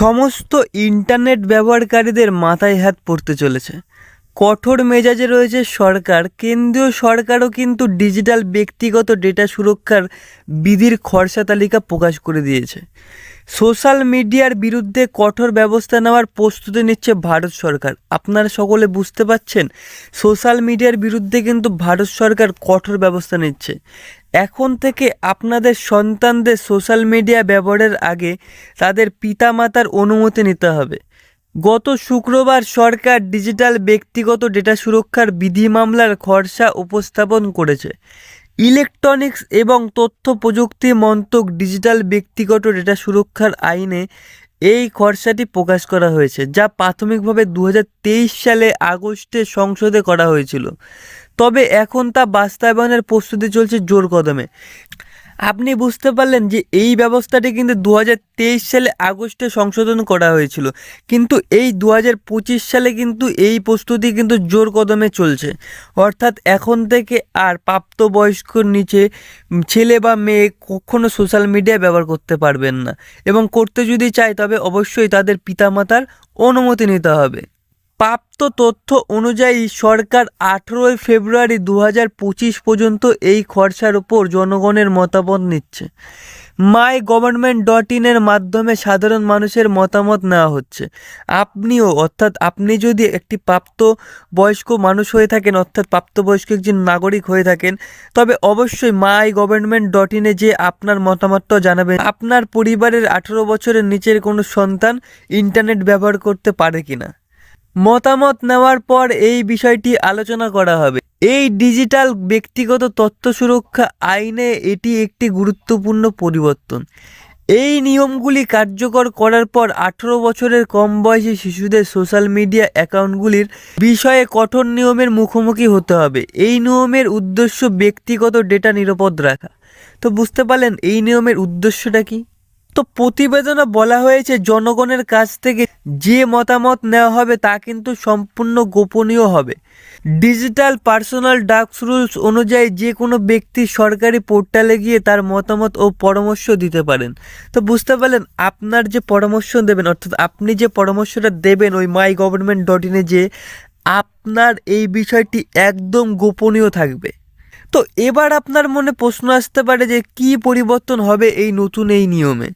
সমস্ত ইন্টারনেট ব্যবহারকারীদের মাথায় হাত পড়তে চলেছে। কঠোর মেজাজে রয়েছে সরকার। কেন্দ্রীয় সরকারও কিন্তু ডিজিটাল ব্যক্তিগত ডেটা সুরক্ষার বিধির খরচা তালিকা প্রকাশ করে দিয়েছে। সোশ্যাল মিডিয়ার বিরুদ্ধে কঠোর ব্যবস্থা নেওয়ার প্রস্তুতি নিচ্ছে ভারত সরকার। আপনারা সকলে বুঝতে পাচ্ছেন সোশ্যাল মিডিয়ার বিরুদ্ধে কিন্তু ভারত সরকার কঠোর ব্যবস্থা নিচ্ছে। এখন থেকে আপনাদের সন্তানদের সোশ্যাল মিডিয়া ব্যবহারের আগে তাদের পিতামাতার অনুমতি নিতে হবে। গত শুক্রবার সরকার ডিজিটাল ব্যক্তিগত ডেটা সুরক্ষার বিধি মামলার খরচা উপস্থাপন করেছে। ইলেকট্রনিক্স এবং তথ্য প্রযুক্তি মন্ত্রক ডিজিটাল ব্যক্তিগত ডেটা সুরক্ষার আইনে এই খরচাটি প্রকাশ করা হয়েছে, যা প্রাথমিকভাবে দু হাজার তেইশ সালে আগস্টে সংসদে করা হয়েছিল। তবে এখন তা বাস্তবায়নের প্রস্তুতি চলছে জোর কদমে। আপনি বুঝতে পারলেন যে এই ব্যবস্থাটি কিন্তু দু হাজার তেইশ সালে আগস্টে সংশোধন করা হয়েছিল। কিন্তু এই দু হাজার পঁচিশ সালে কিন্তু এই প্রস্তুতি কিন্তু জোর কদমে চলছে। অর্থাৎ এখন থেকে আর প্রাপ্তবয়স্কর নিচে ছেলে বা মেয়ে কখনো সোশ্যাল মিডিয়া ব্যবহার করতে পারবেন না। এবং করতে যদি চায় তবে অবশ্যই তাদের পিতামাতার অনুমতি নিতে হবে। প্রাপ্ত তথ্য অনুযায়ী সরকার আঠেরোই ফেব্রুয়ারি দু হাজার পঁচিশ পর্যন্ত এই খরচার উপর জনগণের মতামত নিচ্ছে। মাই গভর্নমেন্ট ডট ইনের মাধ্যমে সাধারণ মানুষের মতামত নেওয়া হচ্ছে। আপনিও, অর্থাৎ আপনি যদি একটি প্রাপ্ত বয়স্ক মানুষ হয়ে থাকেন, অর্থাৎ প্রাপ্তবয়স্ক একজন নাগরিক হয়ে থাকেন, তবে অবশ্যই মাই গভর্নমেন্ট ডট ইনে যে আপনার মতামতটাও জানাবেন, আপনার পরিবারের আঠেরো বছরের নিচের কোনো সন্তান ইন্টারনেট ব্যবহার করতে পারে কিনা। মতামত নেওয়ার পর এই বিষয়টি আলোচনা করা হবে। এই ডিজিটাল ব্যক্তিগত তথ্য সুরক্ষা আইনে এটি একটি গুরুত্বপূর্ণ পরিবর্তন। এই নিয়মগুলি কার্যকর করার পর আঠেরো বছরের কম বয়সী শিশুদের সোশ্যাল মিডিয়া অ্যাকাউন্টগুলির বিষয়ে কঠোর নিয়মের মুখোমুখি হতে হবে। এই নিয়মের উদ্দেশ্য ব্যক্তিগত ডেটা নিরাপদ রাখা। তো বুঝতে পারলেন এই নিয়মের উদ্দেশ্যটা কি? তো প্রতিবেদনে বলা হয়েছে জনগণের কাছ থেকে যে মতামত নেওয়া হবে তা কিন্তু সম্পূর্ণ গোপনীয় হবে। ডিজিটাল পার্সোনাল ডাক্স রুলস অনুযায়ী যে কোনো ব্যক্তি সরকারি পোর্টালে গিয়ে তার মতামত ও পরামর্শ দিতে পারেন। তো বুঝতে পারলেন, আপনার যে পরামর্শ দেবেন, অর্থাৎ আপনি যে পরামর্শটা দেবেন ওই মাই গভর্নমেন্ট ডট ইনে যে আপনার এই বিষয়টি একদম গোপনীয় থাকবে। তো এবার আপনার মনে প্রশ্ন আসতে পারে যে কি পরিবর্তন হবে এই নতুন এই নিয়মে?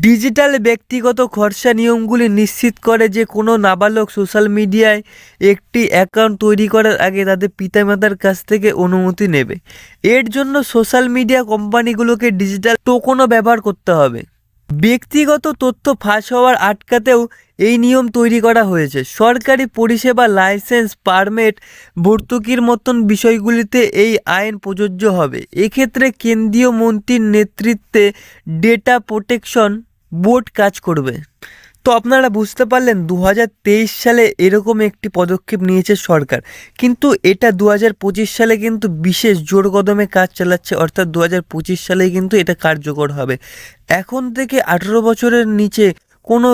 ডিজিটাল ব্যক্তিগত খরচা নিয়মগুলি নিশ্চিত করে যে কোনো নাবালক সোশ্যাল মিডিয়ায় একটি অ্যাকাউন্ট তৈরি করার আগে তাদের পিতামাতার কাছ থেকে অনুমতি নেবে। এর জন্য সোশ্যাল মিডিয়া কোম্পানিগুলোকে ডিজিটাল টোকনও ব্যবহার করতে হবে। ব্যক্তিগত তথ্য ফাঁস হওয়ার আটকাতেও এই নিয়ম তৈরি করা হয়েছে। সরকারি পরিষেবা লাইসেন্স, পারমিট, ভর্তুকির মতন বিষয়গুলিতে এই আইন প্রযোজ্য হবে। এক্ষেত্রে কেন্দ্রীয় মন্ত্রীর নেতৃত্বে ডেটা প্রোটেকশন বোর্ড কাজ করবে। তো আপনারা বুঝতে পারলেন দু হাজার তেইশ সালে এরকম একটি পদক্ষেপ নিয়েছে সরকার। কিন্তু এটা দু হাজার পঁচিশ সালে কিন্তু বিশেষ জোর কদমে কাজ চালাচ্ছে, অর্থাৎ দু সালে কিন্তু এটা কার্যকর হবে। এখন থেকে আঠেরো বছরের নিচে কোনো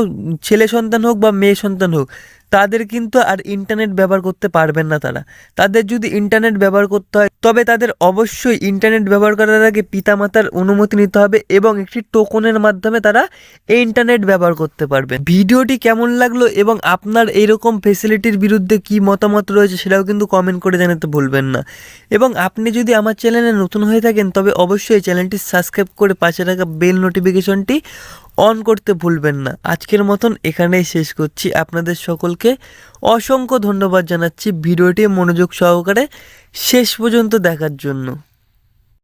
ছেলে সন্তান হোক বা মেয়ে সন্তান হোক, তাদের কিন্তু আর ইন্টারনেট ব্যবহার করতে পারবেন না তারা। তাদের যদি ইন্টারনেট ব্যবহার করতে হয়, তবে তাদের অবশ্যই ইন্টারনেট ব্যবহার করার আগে পিতামাতার অনুমতি নিতে হবে এবং একটি টোকনের মাধ্যমে তারা এই ইন্টারনেট ব্যবহার করতে পারবে ভিডিওটি কেমন লাগল এবং আপনার এইরকম ফেসিলিটির বিরুদ্ধে কি মতামত রয়েছে সেটাও কিন্তু কমেন্ট করে জানাতে ভুলবেন না। এবং আপনি যদি আমার চ্যানেলে নতুন হয়ে থাকেন, তবে অবশ্যই চ্যানেলটি সাবস্ক্রাইব করে পাশে থাকা বেল নোটিফিকেশনটি অন করতে ভুলবেন না। আজকের মতন এখানেই শেষ করছি। আপনাদের সকলকে অসংখ্য ধন্যবাদ জানাচ্ছি ভিডিওটি মনোযোগ সহকারে শেষ পর্যন্ত দেখার জন্য।